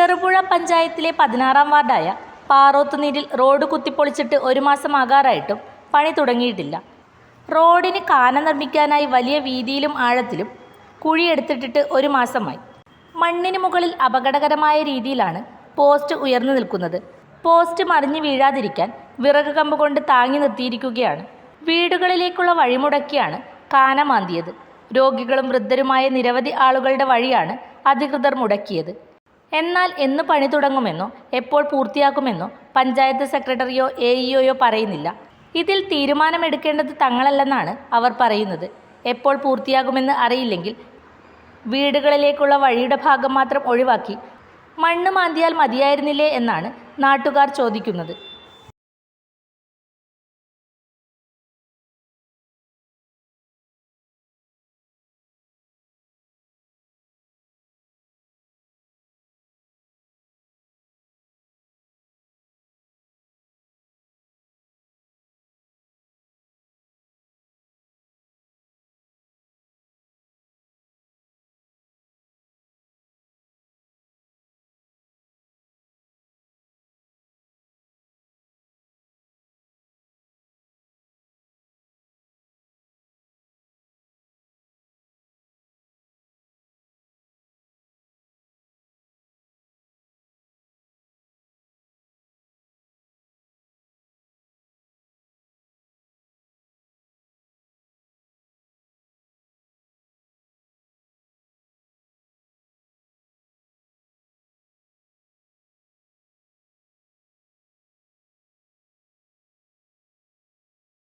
ചെറുപുഴ പഞ്ചായത്തിലെ പതിനാറാം വാർഡായ പാറോത്തുനീരിൽ റോഡ് കുത്തിപ്പൊളിച്ചിട്ട് ഒരു മാസമാകാറായിട്ടും പണി തുടങ്ങിയിട്ടില്ല. റോഡിന് കാന നിർമ്മിക്കാനായി വലിയ വീതിയിലും ആഴത്തിലും കുഴിയെടുത്തിട്ടിട്ട് ഒരു മാസമായി. മണ്ണിന് മുകളിൽ അപകടകരമായ രീതിയിലാണ് പോസ്റ്റ് ഉയർന്നു നിൽക്കുന്നത്. പോസ്റ്റ് മറിഞ്ഞു വീഴാതിരിക്കാൻ വിറക് കമ്പ് കൊണ്ട് താങ്ങി നിർത്തിയിരിക്കുകയാണ്. വീടുകളിലേക്കുള്ള വഴിമുടക്കിയാണ് കാന മാന്തിയത്. രോഗികളും വൃദ്ധരുമായ നിരവധി ആളുകളുടെ വഴിയാണ് അധികൃതർ മുടക്കിയത്. എന്നാൽ എന്ന് പണി തുടങ്ങുമെന്നോ എപ്പോൾ പൂർത്തിയാക്കുമെന്നോ പഞ്ചായത്ത് സെക്രട്ടറിയോ എ ഇഒയോ പറയുന്നില്ല. ഇതിൽ തീരുമാനമെടുക്കേണ്ടത് തങ്ങളല്ലെന്നാണ് അവർ പറയുന്നത്. എപ്പോൾ പൂർത്തിയാകുമെന്ന് അറിയില്ലെങ്കിൽ വീടുകളിലേക്കുള്ള വഴിയുടെ ഭാഗം മാത്രം ഒഴിവാക്കി മണ്ണ് മാന്തിയാൽ മതിയായിരുന്നില്ലേ എന്നാണ് നാട്ടുകാർ ചോദിക്കുന്നത്.